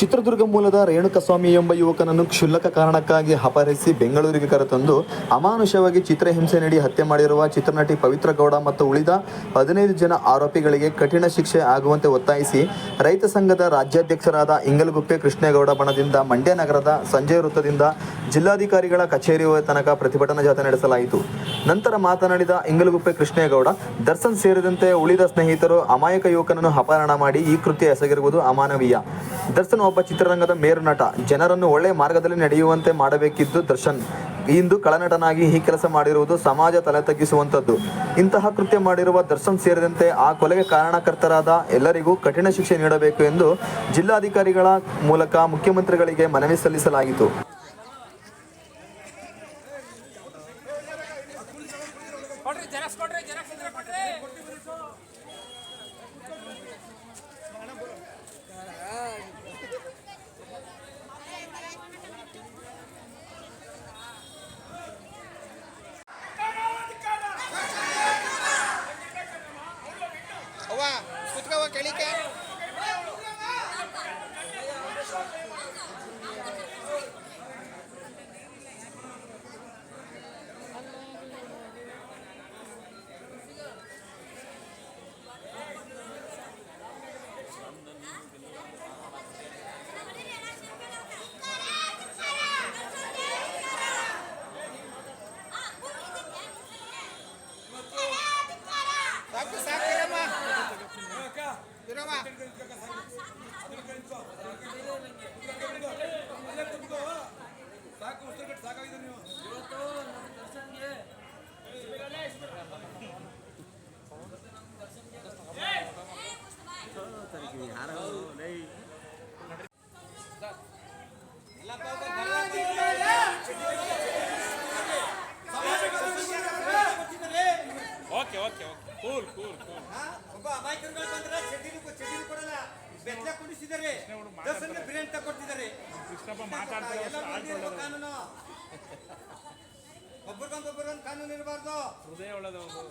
ಚಿತ್ರದುರ್ಗ ಮೂಲದ ರೇಣುಕಸ್ವಾಮಿ ಎಂಬ ಯುವಕನನ್ನು ಕ್ಷುಲ್ಲಕ ಕಾರಣಕ್ಕಾಗಿ ಅಪಹರಿಸಿ ಬೆಂಗಳೂರಿಗೆ ಕರೆತಂದು ಅಮಾನುಷವಾಗಿ ಚಿತ್ರಹಿಂಸೆ ನೀಡಿ ಹತ್ಯೆ ಮಾಡಿರುವ ಚಿತ್ರನಟಿ ಪವಿತ್ರ ಗೌಡ ಮತ್ತು ಉಳಿದ ಹದಿನೈದು ಜನ ಆರೋಪಿಗಳಿಗೆ ಕಠಿಣ ಶಿಕ್ಷೆ ಆಗುವಂತೆ ಒತ್ತಾಯಿಸಿ ರೈತ ಸಂಘದ ರಾಜ್ಯಾಧ್ಯಕ್ಷರಾದ ಇಂಗಲಗುಪ್ಪೆ ಕೃಷ್ಣೇಗೌಡ ಬಣದಿಂದ ಮಂಡ್ಯ ನಗರದ ಸಂಜಯ ವೃತ್ತದಿಂದ ಜಿಲ್ಲಾಧಿಕಾರಿಗಳ ಕಚೇರಿಯ ತನಕ ಪ್ರತಿಭಟನಾ ಜಾಥಾ ನಡೆಸಲಾಯಿತು. ನಂತರ ಮಾತನಾಡಿದ ಇಂಗಲಗುಪ್ಪೆ ಕೃಷ್ಣೇಗೌಡ, ದರ್ಶನ್ ಸೇರಿದಂತೆ ಉಳಿದ ಸ್ನೇಹಿತರು ಅಮಾಯಕ ಯುವಕನನ್ನು ಅಪಹರಣ ಮಾಡಿ ಈ ಕೃತ್ಯ ಎಸಗಿರುವುದು ಅಮಾನವೀಯ. ದರ್ಶನ್ ಒಬ್ಬ ಚಿತ್ರರಂಗದ ಮೇರು ನಟ. ಜನರನ್ನು ಒಳ್ಳೆಯ ಮಾರ್ಗದಲ್ಲಿ ನಡೆಯುವಂತೆ ಮಾಡಬೇಕಿದ್ದು ದರ್ಶನ್. ಇಂದು ಕಳನಟನಾಗಿ ಈ ಕೆಲಸ ಮಾಡಿರುವುದು ಸಮಾಜ ತಲೆ ತಗ್ಗಿಸುವಂಥದ್ದು. ಇಂತಹ ಕೃತ್ಯ ಮಾಡಿರುವ ದರ್ಶನ್ ಸೇರಿದಂತೆ ಆ ಕೊಲೆಗೆ ಕಾರಣಕರ್ತರಾದ ಎಲ್ಲರಿಗೂ ಕಠಿಣ ಶಿಕ್ಷೆ ನೀಡಬೇಕು ಎಂದು ಜಿಲ್ಲಾಧಿಕಾರಿಗಳ ಮೂಲಕ ಮುಖ್ಯಮಂತ್ರಿಗಳಿಗೆ ಮನವಿ ಸಲ್ಲಿಸಲಾಯಿತು. ತಗೊಡ್ತಿದ್ದಾರೆ ಕೃಷ್ಣಪ್ಪ ಮಾತಾಡ್ತಾರೆ ಕಾನೂನು. ಒಬ್ಬರಿಗೊಂದೊಬ್ಬರಿಗೊಂದು ಕಾನೂನು ಇರಬಾರ್ದು. ಹೃದಯ ಒಳ್ಳೆದವರು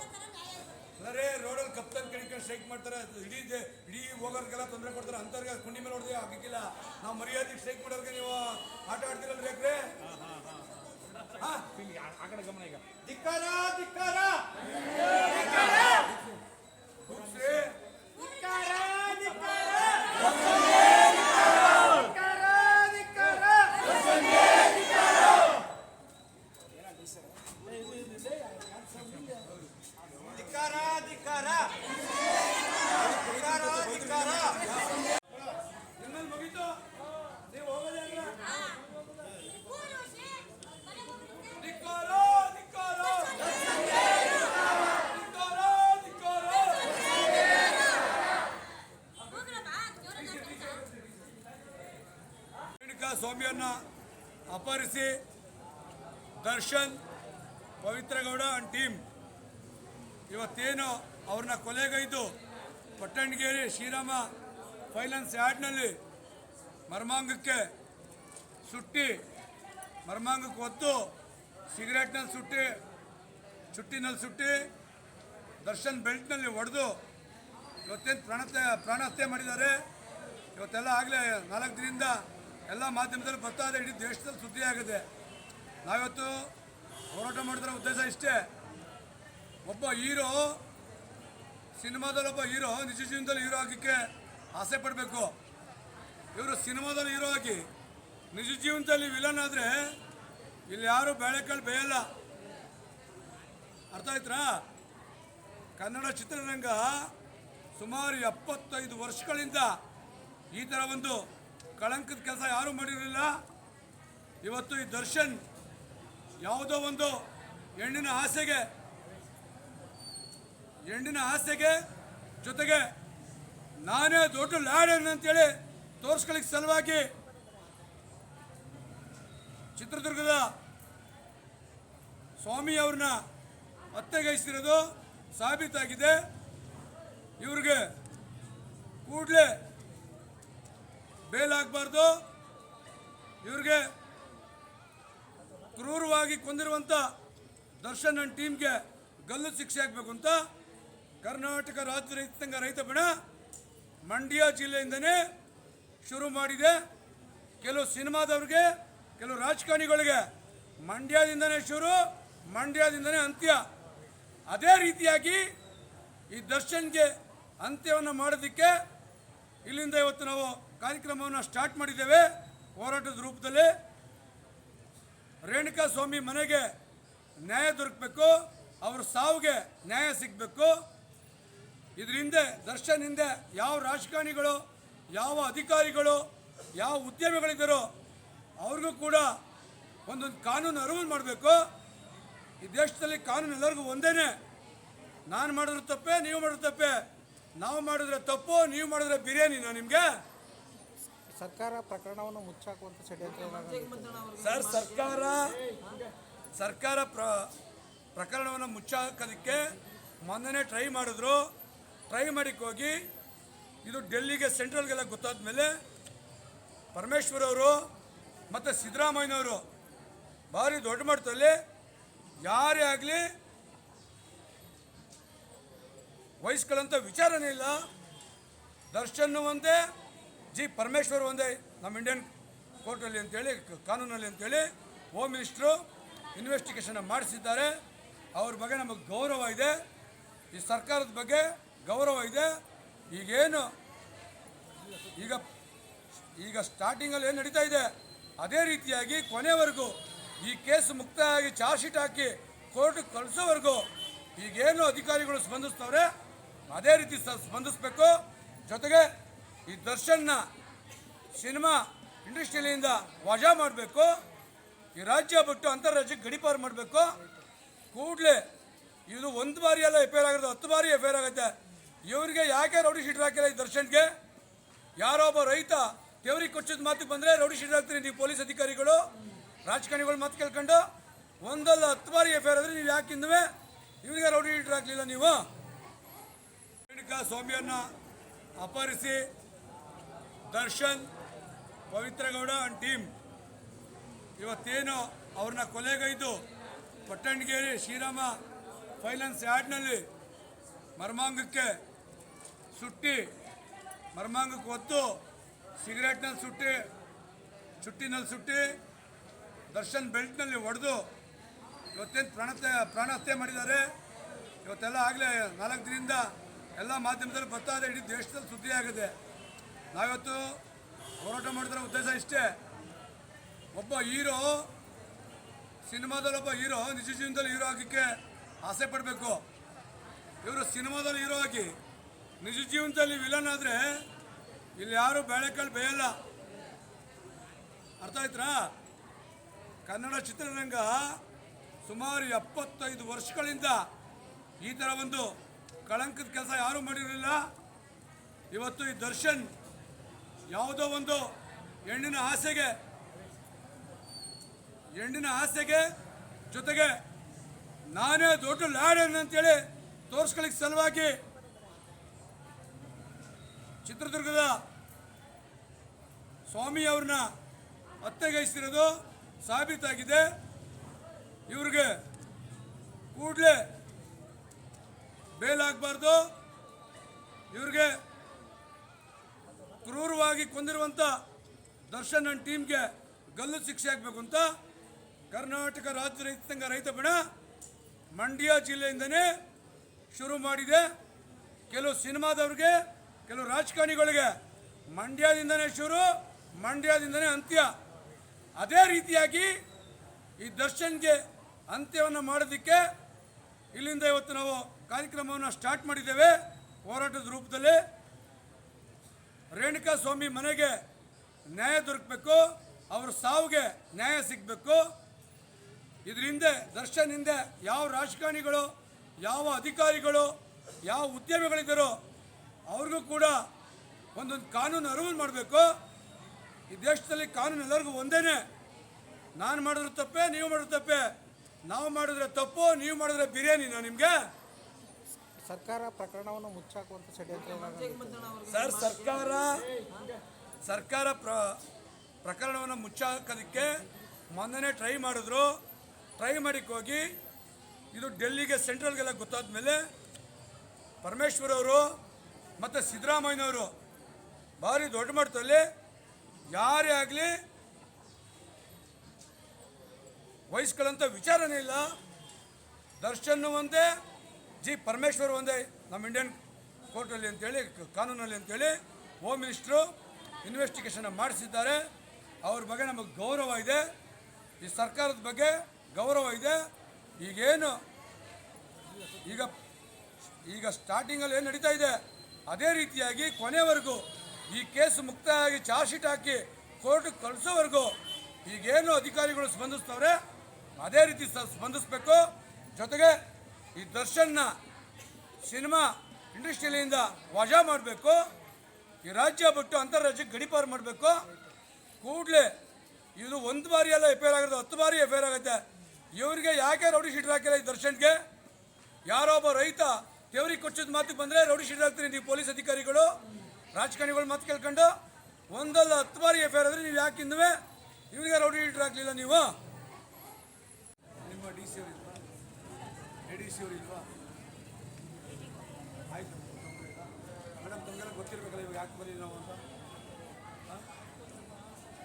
ಅಂದ್ರೆ ರೋಡಲ್ಲಿ ಕಪ್ತನ್ ಕಡಿಕೊಂಡು ಸ್ಟ್ರೈಕ್ ಮಾಡ್ತಾರೆ. ಇಡೀ ಇಡೀ ಹೋಗೋರ್ಗೆಲ್ಲ ತೊಂದರೆ ಕೊಡ್ತಾರೆ. ಅಂತವ್ರಿಗೆ ಕುಂಡಿ ಮೇಲೆ ಹೊಡೆದೇ ಆಗಕ್ಕಿಲ್ಲ ನಾವು ಮರ್ಯಾದೆ ಸ್ಟ್ರೈಕ್ ಮಾಡೋರ್ಗೆ ನೀವು ಆಟ ಆಡ್ತಿರಲ್ಲ ಬೇಕ್ರೆ ಆ ಕಡೆ ಗಮನ ಈಗ. ಧಿಕ್ಕಾರ ಧಿಕ್ಕಾರ. ಸ್ವಾಮಿಯನ್ನ ಅಪಹರಿಸಿ ದರ್ಶನ್, ಪವಿತ್ರಗೌಡ ಆ್ಯಂಡ್ ಟೀಮ್ ಇವತ್ತೇನು ಅವ್ರನ್ನ ಕೊಲೆಗೈದು ಪಟ್ಟಣಗೇರಿ ಶ್ರೀರಾಮ ಫೈನಾನ್ಸ್ ಯಾರ್ಡ್ನಲ್ಲಿ ಮರ್ಮಾಂಗಕ್ಕೆ ಸುಟ್ಟಿ, ಮರ್ಮಾಂಗಕ್ಕೆ ಒತ್ತು, ಸಿಗರೇಟ್ನಲ್ಲಿ ಸುಟ್ಟಿ, ಚುಟ್ಟಿನಲ್ಲಿ ಸುಟ್ಟಿ, ದರ್ಶನ್ ಬೆಲ್ಟ್ನಲ್ಲಿ ಹೊಡೆದು ಇವತ್ತೇನು ಪ್ರಾಣತ್ಯ, ಪ್ರಾಣಹತ್ಯೆ ಮಾಡಿದ್ದಾರೆ. ಇವತ್ತೆಲ್ಲ ಆಗಲೇ ನಾಲ್ಕು ದಿನದಿಂದ ಎಲ್ಲ ಮಾಧ್ಯಮದಲ್ಲಿ ಬರ್ತಾ ಇದೆ ಇಡೀ ದೇಶದಲ್ಲಿ ಸುದ್ದಿ ಆಗಿದೆ. ನಾವಿವತ್ತು ಹೋರಾಟ ಮಾಡಿದ್ರ ಉದ್ದೇಶ ಇಷ್ಟೇ. ಒಬ್ಬ ಹೀರೋ ಸಿನಿಮಾದಲ್ಲಿ ಒಬ್ಬ ಹೀರೋ, ನಿಜ ಜೀವನದಲ್ಲಿ ಹೀರೋ ಆಗಕ್ಕೆ ಆಸೆ ಪಡಬೇಕು. ಇವರು ಸಿನಿಮಾದಲ್ಲಿ ಹೀರೋ ಆಗಿ, ನಿಜ ಜೀವನದಲ್ಲಿ ವಿಲನ್ ಆದರೆ ಇಲ್ಲಿ ಯಾರು ಬೇಳೆಕಾಳು ಬೇಯಲ್ಲ. ಅರ್ಥ ಆಯ್ತಾ ಕನ್ನಡ ಚಿತ್ರರಂಗ ಸುಮಾರು ಎಪ್ಪತ್ತೈದು ವರ್ಷಗಳಿಂದ ಈ ಥರ ಒಂದು ಕಳಂಕದ ಕೆಲಸ ಯಾರೂ ಮಾಡಿರಲಿಲ್ಲ. ಇವತ್ತು ಈ ದರ್ಶನ್ ಯಾವುದೋ ಒಂದು ಹೆಣ್ಣಿನ ಆಸೆಗೆ ಹೆಣ್ಣಿನ ಆಸೆಗೆ ಜೊತೆಗೆ ನಾನೇ ದೊಡ್ಡ ಲ್ಯಾಡನ್ ಅಂತೇಳಿ ತೋರಿಸ್ಕೊಳ್ಳಿಕ್ಕೆ ಸಲುವಾಗಿ ಚಿತ್ರದುರ್ಗದ ಸ್ವಾಮಿ ಅವ್ರನ್ನ ಹತ್ಯೆಗೈಸಿರೋದು ಸಾಬೀತಾಗಿದೆ. ಇವ್ರಿಗೆ ಕೂಡಲೇ ಬೇಲ್ ಆಗಬಾರ್ದು ಇವ್ರಿಗೆ ಕ್ರೂರವಾಗಿ ಕೊಂದಿರುವಂಥ ದರ್ಶನ್ ಅಂಡ್ ಟೀಮ್ಗೆ ಗಲ್ಲು ಶಿಕ್ಷೆ ಆಗಬೇಕು ಅಂತ ಕರ್ನಾಟಕ ರಾಜ್ಯ ರೈತ ಸಂಘ ರೈತ ಬಣ ಮಂಡ್ಯ ಜಿಲ್ಲೆಯಿಂದನೇ ಶುರು ಮಾಡಿದೆ. ಕೆಲವು ಸಿನಿಮಾದವ್ರಿಗೆ, ಕೆಲವು ರಾಜಕಾರಣಿಗಳಿಗೆ ಮಂಡ್ಯದಿಂದನೇ ಶುರು, ಮಂಡ್ಯದಿಂದನೇ ಅಂತ್ಯ. ಅದೇ ರೀತಿಯಾಗಿ ಈ ದರ್ಶನ್ಗೆ ಅಂತ್ಯವನ್ನು ಮಾಡೋದಕ್ಕೆ ಇಲ್ಲಿಂದ ಇವತ್ತು ನಾವು ಕಾರ್ಯಕ್ರಮವನ್ನು ಸ್ಟಾರ್ಟ್ ಮಾಡಿದ್ದೇವೆ. ಹೋರಾಟದ ರೂಪದಲ್ಲಿ ರೇಣುಕಾ ಸ್ವಾಮಿ ಮನೆಗೆ ನ್ಯಾಯ ದೊರಕಬೇಕು, ಅವ್ರ ಸಾವಿಗೆ ನ್ಯಾಯ ಸಿಗಬೇಕು. ಇದರಿಂದ ಹಿಂದೆ ದರ್ಶನ್ ಹಿಂದೆ ಯಾವ ರಾಜಕಾರಣಿಗಳು, ಯಾವ ಅಧಿಕಾರಿಗಳು, ಯಾವ ಉದ್ಯಮಿಗಳಿದ್ದಾರೋ ಅವ್ರಿಗೂ ಕೂಡ ಒಂದೊಂದು ಕಾನೂನು ಅರಿವು ಮಾಡಬೇಕು. ಈ ದೇಶದಲ್ಲಿ ಕಾನೂನು ಎಲ್ಲರಿಗೂ ಒಂದೇ ನಾನು ಮಾಡಿದ್ರೆ ತಪ್ಪೆ, ನೀವು ಮಾಡಿದ್ರೆ ತಪ್ಪೆ. ನಾವು ಮಾಡಿದ್ರೆ ತಪ್ಪು, ನೀವು ಮಾಡಿದ್ರೆ ಬಿರಿಯಾನಿನ ನಿಮಗೆ? ಸರ್ಕಾರ ಪ್ರಕರಣವನ್ನು ಮುಚ್ಚಾಕುವಂತ ಷಡ್ಯಂತ್ರ ಸರ್, ಸರ್ಕಾರ ಸರ್ಕಾರ ಪ್ರ, ಪ್ರಕರಣವನ್ನು ಮುಚ್ಚಾಕೋದಕ್ಕೆ ಮೊನ್ನೆನೇ ಟ್ರೈ ಮಾಡಿದ್ರು. ಟ್ರೈ ಮಾಡಿಕ್ಕೆ ಹೋಗಿ ಇದು ಡೆಲ್ಲಿಗೆ, ಸೆಂಟ್ರಲ್ಗೆಲ್ಲ ಗೊತ್ತಾದ ಮೇಲೆ ಪರಮೇಶ್ವರ್ ಅವರು ಮತ್ತು ಸಿದ್ದರಾಮಯ್ಯನವರು ಭಾರಿ ದೊಡ್ಡ ಮಟ್ಟದಲ್ಲಿ ಯಾರೇ ಆಗಲಿ ವಹಿಸ್ಕೊಳ್ಳೋಂಥ ವಿಚಾರನೇ ಇಲ್ಲ. ದರ್ಶನ್ ಜಿ ಪರಮೇಶ್ವರ್ ಒಂದೇ ನಮ್ಮ ಇಂಡಿಯನ್ ಕೋರ್ಟಲ್ಲಿ ಅಂತೇಳಿ, ಕಾನೂನಲ್ಲಿ ಅಂತೇಳಿ ಹೋಮ್ ಮಿನಿಸ್ಟ್ರು ಇನ್ವೆಸ್ಟಿಗೇಷನ್ ಮಾಡಿಸಿದ್ದಾರೆ. ಅವ್ರ ಬಗ್ಗೆ ನಮಗೆ ಗೌರವ ಇದೆ. ಈ ಸರ್ಕಾರದ ಬಗ್ಗೆ ಗೌರವ ಇದೆ. ಈಗೇನು, ಈಗ ಈಗ ಸ್ಟಾರ್ಟಿಂಗಲ್ಲಿ ಏನು ನಡೀತಾ ಇದೆ? ಅದೇ ರೀತಿಯಾಗಿ ಕೊನೆವರೆಗೂ ಈ ಕೇಸ್ ಮುಕ್ತಾಯವಾಗಿ ಚಾರ್ಜ್ ಶೀಟ್ ಹಾಕಿ ಕೋರ್ಟ್ಗೆ ಕಳಿಸೋವರೆಗೂ ಈಗೇನು ಅಧಿಕಾರಿಗಳು ಸ್ಪಂದಿಸ್ತವ್ರೆ, ಅದೇ ರೀತಿ ಸ್ಪಂದಿಸಬೇಕು. ಜೊತೆಗೆ ಈ ದರ್ಶನ್ನ ಸಿನಿಮಾ ಇಂಡಸ್ಟ್ರಿಯಿಂದ ವಜಾ ಮಾಡಬೇಕು, ಈ ರಾಜ್ಯ ಬಿಟ್ಟು ಅಂತಾರಾಜ್ಯಕ್ಕೆ ಗಡಿಪಾರು ಮಾಡಬೇಕು. ಕೂಡಲೇ ಇದು ಒಂದು ಬಾರಿ ಎಲ್ಲ ಎಫೇರ್ ಆಗಿರೋದು ಹತ್ತು ಬಾರಿ ಎಫೇರ್ ಆಗುತ್ತೆ. ಇವರಿಗೆ ಯಾಕೆ ರೌಡಿ ಶೀಟರ್ ಹಾಕಿಲ್ಲ ಈ ದರ್ಶನ್ಗೆ? ಯಾರೋ ಒಬ್ಬ ರೈತ ದೇವ್ರಿಗೆ ಕೊಚ್ಚಿದ ಮಾತು ಬಂದರೆ ರೌಡಿ ಶೀಟರ್ ಹಾಕ್ತೀರಿ ನೀವು ಪೊಲೀಸ್ ಅಧಿಕಾರಿಗಳು, ರಾಜಕಾರಣಿಗಳು ಮಾತು ಕೇಳ್ಕೊಂಡು, ಒಂದಲ್ಲ ಹತ್ತು ಬಾರಿ ಎಫ್ ಆದರೆ ನೀವು ಯಾಕೆ ಇನ್ನುವೆ ಇವರಿಗೆ ರೌಡಿ ಶೀಟರ್ ಹಾಕಲಿಲ್ಲ ನೀವು. ಸ್ವಾಮಿಯನ್ನ ಅಪಹರಿಸಿ ದರ್ಶನ್, ಪವಿತ್ರಗೌಡ ಆ್ಯಂಡ್ ಟೀಮ್ ಇವತ್ತೇನು ಅವ್ರನ್ನ ಕೊಲೆಗೈದು ಪಟ್ಟಣಗೇರಿ ಶ್ರೀರಾಮ ಫೈನಾನ್ಸ್ ಯಾರ್ಡ್ನಲ್ಲಿ ಮರ್ಮಾಂಗಕ್ಕೆ ಸುಟ್ಟಿ, ಮರ್ಮಾಂಗಕ್ಕೆ ಒತ್ತು, ಸಿಗರೇಟ್ನಲ್ಲಿ ಸುಟ್ಟಿ, ಚುಟ್ಟಿನಲ್ಲಿ ಸುಟ್ಟಿ, ದರ್ಶನ್ ಬೆಲ್ಟ್ನಲ್ಲಿ ಹೊಡೆದು ಇವತ್ತೇನು ಪ್ರಾಣ ಹತ್ಯೆ ಮಾಡಿದ್ದಾರೆ. ಇವತ್ತೆಲ್ಲ ಆಗಲೇ ನಾಲ್ಕು ದಿನದಿಂದ ಎಲ್ಲ ಮಾಧ್ಯಮದಲ್ಲಿ ಇದೆ, ಇಡೀ ದೇಶದಲ್ಲಿ ಸುದ್ದಿ ಆಗಿದೆ ನಾವಿವತ್ತು ಹೋರಾಟ ಮಾಡಿದ್ರೆ ಉದ್ದೇಶ ಇಷ್ಟೇ. ಒಬ್ಬ ಹೀರೋ ಸಿನಿಮಾದಲ್ಲಿ ಒಬ್ಬ ಹೀರೋ, ನಿಜ ಜೀವನದಲ್ಲಿ ಹೀರೋ ಆಗಿಕ್ಕೆ ಆಸೆ ಪಡಬೇಕು. ಇವರು ಸಿನಿಮಾದಲ್ಲಿ ಹೀರೋ ಆಗಿ, ನಿಜ ಜೀವನದಲ್ಲಿ ವಿಲನ್ ಆದರೆ ಇಲ್ಲಿ ಯಾರು ಬೇಳೆಕಾಳು ಬೇಯಲ್ಲ. ಅರ್ಥ ಆಯ್ತಾ ಕನ್ನಡ ಚಿತ್ರರಂಗ ಸುಮಾರು ಎಪ್ಪತ್ತೈದು ವರ್ಷಗಳಿಂದ ಈ ಥರ ಒಂದು ಕಳಂಕದ ಕೆಲಸ ಯಾರೂ ಮಾಡಿರಲಿಲ್ಲ. ಇವತ್ತು ಈ ದರ್ಶನ್ ಯಾವುದೋ ಒಂದು ಹೆಣ್ಣಿನ ಆಸೆಗೆ ಹೆಣ್ಣಿನ ಆಸೆಗೆ ಜೊತೆಗೆ ನಾನೇ ದೊಡ್ಡ ಅಂತೇಳಿ ತೋರಿಸ್ಕೊಳ್ಳಿಕ್ಕೆ ಸಲುವಾಗಿ ಚಿತ್ರದುರ್ಗದ ಸ್ವಾಮಿ ಅವ್ರನ್ನ ಹತ್ಯೆಗೈಸಿರೋದು ಸಾಬೀತಾಗಿದೆ. ಇವ್ರಿಗೆ ಕೂಡಲೇ ಬೇಲ್ ಆಗಬಾರ್ದು ಇವ್ರಿಗೆ ಕ್ರೂರವಾಗಿ ಕೊಂದಿರುವಂಥ ದರ್ಶನ್ ನನ್ನ ಟೀಮ್ಗೆ ಗಲ್ಲು ಶಿಕ್ಷೆ ಆಗಬೇಕು ಅಂತ ಕರ್ನಾಟಕ ರಾಜ್ಯ ರೈತ ಸಂಘ ರೈತ ಬಣ ಮಂಡ್ಯ ಜಿಲ್ಲೆಯಿಂದನೇ ಶುರು ಮಾಡಿದೆ. ಕೆಲವು ಸಿನಿಮಾದವ್ರಿಗೆ, ಕೆಲವು ರಾಜಕಾರಣಿಗಳಿಗೆ ಮಂಡ್ಯದಿಂದನೇ ಶುರು, ಮಂಡ್ಯದಿಂದನೇ ಅಂತ್ಯ. ಅದೇ ರೀತಿಯಾಗಿ ಈ ದರ್ಶನ್ಗೆ ಅಂತ್ಯವನ್ನು ಮಾಡೋದಕ್ಕೆ ಇಲ್ಲಿಂದ ಇವತ್ತು ನಾವು ಕಾರ್ಯಕ್ರಮವನ್ನು ಸ್ಟಾರ್ಟ್ ಮಾಡಿದ್ದೇವೆ. ಹೋರಾಟದ ರೂಪದಲ್ಲಿ ರೇಣುಕಾ ಸ್ವಾಮಿ ಮನೆಗೆ ನ್ಯಾಯ ದೊರಕಬೇಕು, ಅವ್ರ ಸಾವಿಗೆ ನ್ಯಾಯ ಸಿಗಬೇಕು. ಇದರಿಂದ ಹಿಂದೆ ದರ್ಶನ್ ಹಿಂದೆ ಯಾವ ರಾಜಕಾರಣಿಗಳು, ಯಾವ ಅಧಿಕಾರಿಗಳು, ಯಾವ ಉದ್ಯಮಿಗಳಿದ್ದಾರೋ ಅವ್ರಿಗೂ ಕೂಡ ಒಂದೊಂದು ಕಾನೂನು ಅರಿವು ಮಾಡಬೇಕು. ಈ ದೇಶದಲ್ಲಿ ಕಾನೂನು ಎಲ್ಲರಿಗೂ ಒಂದೇ ನಾನು ಮಾಡಿದ್ರೆ ತಪ್ಪೇ, ನೀವು ಮಾಡಿದ್ರೆ ತಪ್ಪೇ. ನಾವು ಮಾಡಿದ್ರೆ ತಪ್ಪು, ನೀವು ಮಾಡಿದ್ರೆ ಬಿರಿಯಾನಿನ ನಿಮಗೆ? ಸರ್ಕಾರ ಪ್ರಕರಣವನ್ನು ಮುಚ್ಚಾಕುವಂಥ ಷಡ್ಯಂತ್ರ ಸರ್, ಸರ್ಕಾರ ಸರ್ಕಾರ ಪ್ರ, ಪ್ರಕರಣವನ್ನು ಮುಚ್ಚಾಕೋದಕ್ಕೆ ಮೊನ್ನೆ ಟ್ರೈ ಮಾಡಿದ್ರು. ಟ್ರೈ ಮಾಡಿಕ್ಕೆ ಹೋಗಿ ಇದು ಡೆಲ್ಲಿಗೆ, ಸೆಂಟ್ರಲ್ಗೆಲ್ಲ ಗೊತ್ತಾದ ಮೇಲೆ ಪರಮೇಶ್ವರ್ ಅವರು ಮತ್ತು ಸಿದ್ದರಾಮಯ್ಯನವರು ಭಾರಿ ದೊಡ್ಡ ಮಟ್ಟದಲ್ಲಿ ಯಾರೇ ಆಗಲಿ ವಹಿಸ್ಕೊಳ್ಳೋಂಥ ವಿಚಾರನೇ ಇಲ್ಲ. ದರ್ಶನ್ ಜಿ ಪರಮೇಶ್ವರ್ ಒಂದೇ ನಮ್ಮ ಇಂಡಿಯನ್ ಕೋರ್ಟಲ್ಲಿ ಅಂತೇಳಿ ಕಾನೂನಲ್ಲಿ ಅಂತೇಳಿ ಹೋಮ್ ಮಿನಿಸ್ಟ್ರು ಇನ್ವೆಸ್ಟಿಗೇಷನ್ ಮಾಡಿಸಿದ್ದಾರೆ. ಅವ್ರ ಬಗ್ಗೆ ನಮಗೆ ಗೌರವ ಇದೆ. ಈ ಸರ್ಕಾರದ ಬಗ್ಗೆ ಗೌರವ ಇದೆ. ಈಗೇನು, ಈಗ ಈಗ ಸ್ಟಾರ್ಟಿಂಗಲ್ಲಿ ಏನು ನಡೀತಾ ಇದೆ? ಅದೇ ರೀತಿಯಾಗಿ ಕೊನೆವರೆಗೂ ಈ ಕೇಸ್ ಮುಕ್ತಾಯವಾಗಿ ಚಾರ್ಜ್ ಶೀಟ್ ಹಾಕಿ ಕೋರ್ಟಿಗೆ ಕಳಿಸೋವರೆಗೂ ಈಗೇನು ಅಧಿಕಾರಿಗಳು ಸ್ಪಂದಿಸ್ತವ್ರೆ, ಅದೇ ರೀತಿ ಸ್ಪಂದಿಸಬೇಕು. ಜೊತೆಗೆ ಈ ದರ್ಶನ್ನ ಸಿನಿಮಾ ಇಂಡಸ್ಟ್ರಿಯಲ್ಲಿಂದ ವಜಾ ಮಾಡಬೇಕು, ಈ ರಾಜ್ಯ ಬಿಟ್ಟು ಅಂತಾರಾಜ್ಯಕ್ಕೆ ಗಡಿಪಾರು ಮಾಡಬೇಕು. ಕೂಡಲೇ ಇದು ಒಂದು ಬಾರಿ ಎಲ್ಲ ಎಫ್ ಐ ಆರ್ ಆಗುತ್ತೆ ಹತ್ತು ಬಾರಿ ಎಫ್ ಐ ಆರ್ ಆಗುತ್ತೆ. ಇವರಿಗೆ ಯಾಕೆ ರೌಡಿ ಶೀಟರ್ ಹಾಕಿಲ್ಲ ಈ ದರ್ಶನ್ಗೆ? ಒಬ್ಬ ರೈತ ದೇವ್ರಿಗೆ ಕೊಚ್ಚಿದ ಮಾತಿಗೆ ಬಂದರೆ ರೌಡಿ ಶೀಟರ್ ಹಾಕ್ತೀನಿ ನೀವು ಪೊಲೀಸ್ ಅಧಿಕಾರಿಗಳು, ರಾಜಕಾರಣಿಗಳು ಮಾತು ಕೇಳ್ಕೊಂಡು. ಒಂದಲ್ಲ ಹತ್ತು ಬಾರಿ ಎಫ್ ಐ ಆರ್ ಆದರೆ ನೀವು ಯಾಕೆ ಇನ್ನುವೆ ಇವರಿಗೆ ರೌಡಿ ಶೀಟರ್ ಹಾಕಲಿಲ್ಲ ನೀವು? ನಿಮ್ಮ D C A D C ಇಲ್ವಾ? ಆಯ್ತು, ಮೇಡಮ್ ತಮಗೆಲ್ಲ ಗೊತ್ತಿರಬೇಕಲ್ಲ ಇವಾಗ ಯಾಕೆ ಬರೀ ನಾವು ಅಂತ?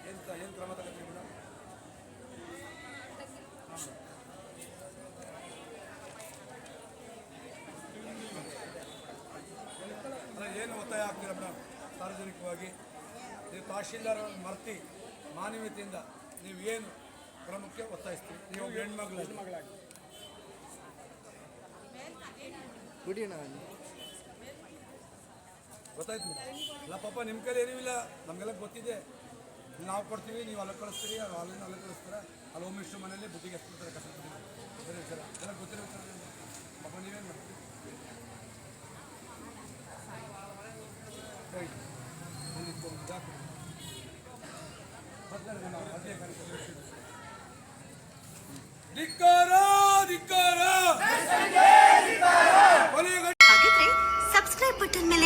ಏನು ಏನು ಕ್ರಮ ತಗೋತೀವಿ ಮೇಡಮ್? ಏನು ಒತ್ತಾಯ ಆಗ್ತೀರ ಮೇಡಮ್? ಸಾರ್ವಜನಿಕವಾಗಿ? ನೀವು ತಹಶೀಲ್ದಾರ್ ಮರ್ತಿ ಮಾನವೀಯತೆಯಿಂದ ನೀವು ಏನು ಕ್ರಮಕ್ಕೆ ಒತ್ತಾಯಿಸ್ತೀವಿ ನೀವು ಹೆಣ್ಮಗಳು ಹೆಣ್ಮಗಳಾಗಿ ಗೊತ್ತಾಯ್ತು ಮೇಡಮ್. ಇಲ್ಲ ಪಾಪ ನಿಮ್ಮ ಕೈಲಿ ಏನೂ ಇಲ್ಲ. ನಮಗೆಲ್ಲ ಗೊತ್ತಿದೆ. ನಾವು ಕೊಡ್ತೀವಿ, ನೀವು ಅಲ್ಲಿ ಕಳಿಸ್ತೀರಿ, ಅವ್ರು ಅಲ್ಲಿಂದ ಅಲ್ಲಿ ಕಳಿಸ್ತಾರೆ. ಅಲ್ಲಿ, ಹೋಮ್ ಮಿನಿಸ್ಟ್ರ್ ಮನೇಲಿ ಬುದ್ಧಿಗೆ ಎಷ್ಟು ಕೊಡ್ತಾರೆ ಕಸ ಬೇರೆ ವಿಚಾರ. ಎಲ್ಲ ಗೊತ್ತಿರೋ ಸರ್. ಪಾಪ ನೀವೇನು ಮಾಡ್ತೀರಿ? ಬರ್ತಾರೆ ನಾವು ಮಧ್ಯ ಕಾರ್ಯಕ್ರಮ ಧಿಕ್ಕಾರ ಕೊನೆಯ ಹಾಗಿದ್ರೆ ಸಬ್ಸ್ಕ್ರೈಬ್ ಬಟನ್ ಮೇಲೆ